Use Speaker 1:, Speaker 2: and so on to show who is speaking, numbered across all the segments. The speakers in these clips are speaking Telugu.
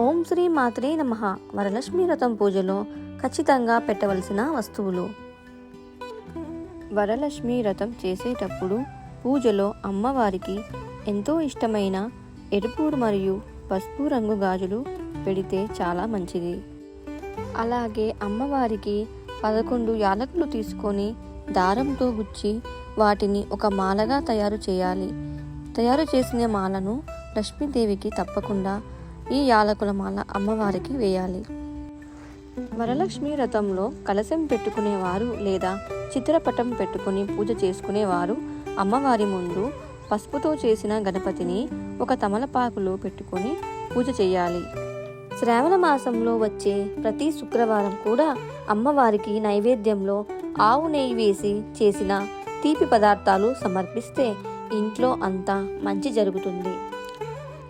Speaker 1: ఓం శ్రీ మాత్రే నమ. వరలక్ష్మి వ్రతం పూజలో ఖచ్చితంగా పెట్టవలసిన వస్తువులు. వరలక్ష్మి వ్రతం చేసేటప్పుడు పూజలో అమ్మవారికి ఎంతో ఇష్టమైన ఎరుపు మరియు పసుపు రంగు గాజులు పెడితే చాలా మంచిది. అలాగే అమ్మవారికి పదకొండు యాలకులు తీసుకొని దారంతో గుచ్చి వాటిని ఒక మాలగా తయారు చేయాలి. తయారు చేసిన మాలను లక్ష్మీదేవికి తప్పకుండా ఈ యాలకుల మాల అమ్మవారికి వేయాలి. వరలక్ష్మి రథంలో కలశం పెట్టుకునేవారు లేదా చిత్రపటం పెట్టుకుని పూజ చేసుకునేవారు అమ్మవారి ముందు పసుపుతో చేసిన గణపతిని ఒక తమలపాకులో పెట్టుకొని పూజ చేయాలి. శ్రావణ మాసంలో వచ్చే ప్రతి శుక్రవారం కూడా అమ్మవారికి నైవేద్యంలో ఆవు నెయ్యి వేసి చేసిన తీపి పదార్థాలు సమర్పిస్తే ఇంట్లో అంతా మంచి జరుగుతుంది.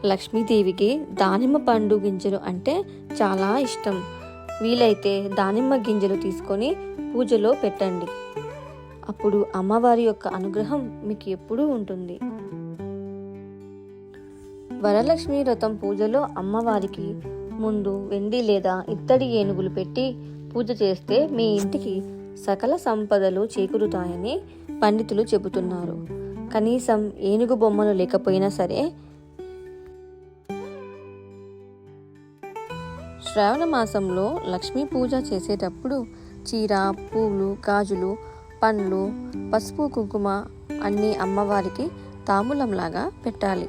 Speaker 1: లక్ష్మీదేవికి దానిమ్మ పండు గింజలు అంటే చాలా ఇష్టం. వీలైతే దానిమ్మ గింజలు తీసుకొని పూజలో పెట్టండి. అప్పుడు అమ్మవారి యొక్క అనుగ్రహం మీకు ఎప్పుడూ ఉంటుంది. వరలక్ష్మి వ్రతం పూజలో అమ్మవారికి ముందు వెండి లేదా ఇత్తడి ఏనుగులు పెట్టి పూజ చేస్తే మీ ఇంటికి సకల సంపదలు చేకూరుతాయని పండితులు చెబుతున్నారు. కనీసం ఏనుగు బొమ్మలు లేకపోయినా సరే శ్రావణ మాసంలో లక్ష్మీ పూజ చేసేటప్పుడు చీర పూలు గాజులు పండ్లు పసుపు కుంకుమ అన్నీ అమ్మవారికి తాంబూలంలాగా పెట్టాలి.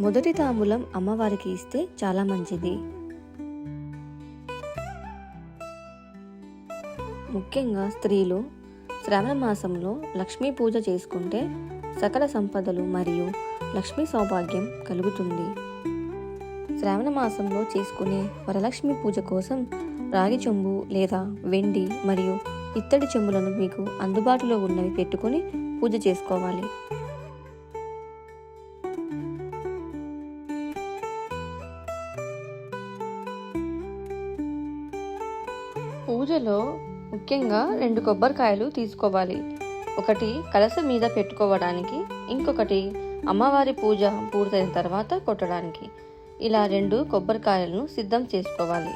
Speaker 1: మొదటి తాంబూలం అమ్మవారికి ఇస్తే చాలా మంచిది. ముఖ్యంగా స్త్రీలు శ్రావణ మాసంలో లక్ష్మీ పూజ చేసుకుంటే సకల సంపదలు మరియు లక్ష్మీ సౌభాగ్యం కలుగుతుంది. శ్రావణ మాసంలో చేసుకునే వరలక్ష్మి పూజ కోసం రాగి చెంబు లేదా వెండి మరియు ఇత్తడి చెంబులను మీకు అందుబాటులో ఉన్నవి పెట్టుకొని పూజ చేసుకోవాలి. పూజలో ముఖ్యంగా రెండు కొబ్బరికాయలు తీసుకోవాలి. ఒకటి కలస మీద పెట్టుకోవడానికి ఇంకొకటి అమ్మవారి పూజ పూర్తయిన తర్వాత కొట్టడానికి. ఇలా రెండు కొబ్బరికాయలను సిద్ధం చేసుకోవాలి.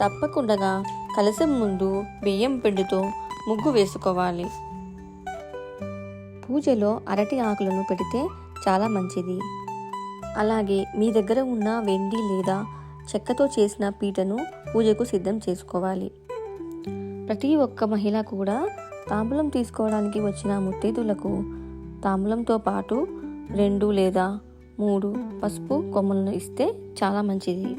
Speaker 1: తప్పకుండా కలసం ముందు బియ్యం పిండితో ముగ్గు వేసుకోవాలి. పూజలో అరటి ఆకులను పెడితే చాలా మంచిది. అలాగే మీ దగ్గర ఉన్న వెండి లేదా చెక్కతో చేసిన పీటను పూజకు సిద్ధం చేసుకోవాలి. ప్రతి ఒక్క మహిళ కూడా తాంబూలం తీసుకోవడానికి వచ్చిన ముత్తైదులకు తాంబూలంతో పాటు రెండు లేదా మూడు పసుపు కొమ్మలను ఇస్తే చాలా మంచిది.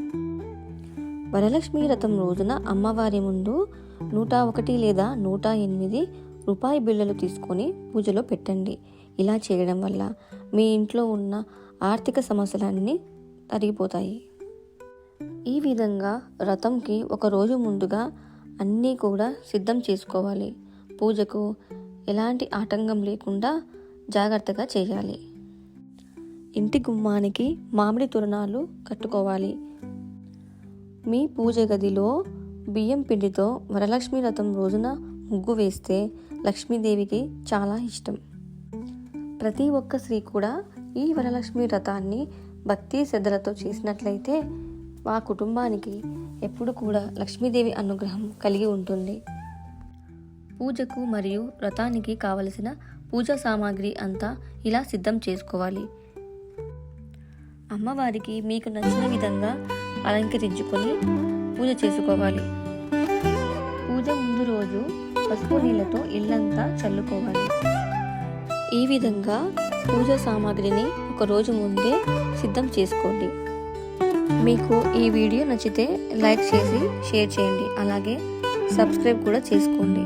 Speaker 1: వరలక్ష్మి వ్రతం రోజున అమ్మవారి ముందు నూట ఒకటి లేదా నూట ఎనిమిది రూపాయి బిళ్ళలు తీసుకొని పూజలో పెట్టండి. ఇలా చేయడం వల్ల మీ ఇంట్లో ఉన్న ఆర్థిక సమస్యలన్నీ తరిగిపోతాయి. ఈ విధంగా రథంకి ఒక రోజు ముందుగా అన్నీ కూడా సిద్ధం చేసుకోవాలి. పూజకు ఎలాంటి ఆటంకం లేకుండా జాగ్రత్తగా చేయాలి. ఇంటి గుమ్మానికి మామిడి తోరణాలు కట్టుకోవాలి. మీ పూజ గదిలో బియ్యం పిండితో వరలక్ష్మి రథం రోజున ముగ్గు వేస్తే లక్ష్మీదేవికి చాలా ఇష్టం. ప్రతి ఒక్క స్త్రీ కూడా ఈ వరలక్ష్మి రథాన్ని భక్తి శ్రద్ధలతో చేసినట్లయితే మా కుటుంబానికి ఎప్పుడు కూడా లక్ష్మీదేవి అనుగ్రహం కలిగి ఉంటుంది. పూజకు మరియు వ్రతానికి కావలసిన పూజా సామాగ్రి అంతా ఇలా సిద్ధం చేసుకోవాలి. అమ్మవారికి మీకు నచ్చిన విధంగా అలంకరించుకొని పూజ చేసుకోవాలి. పూజ ముందు రోజు పసుపు నీళ్ళతో ఇల్లంతా చల్లుకోవాలి. ఈ విధంగా పూజ సామాగ్రిని ఒక రోజు ముందే సిద్ధం చేసుకోండి. మీకు ఈ వీడియో నచ్చితే లైక్ చేసి షేర్ చేయండి. అలాగే సబ్స్క్రైబ్ కూడా చేసుకోండి.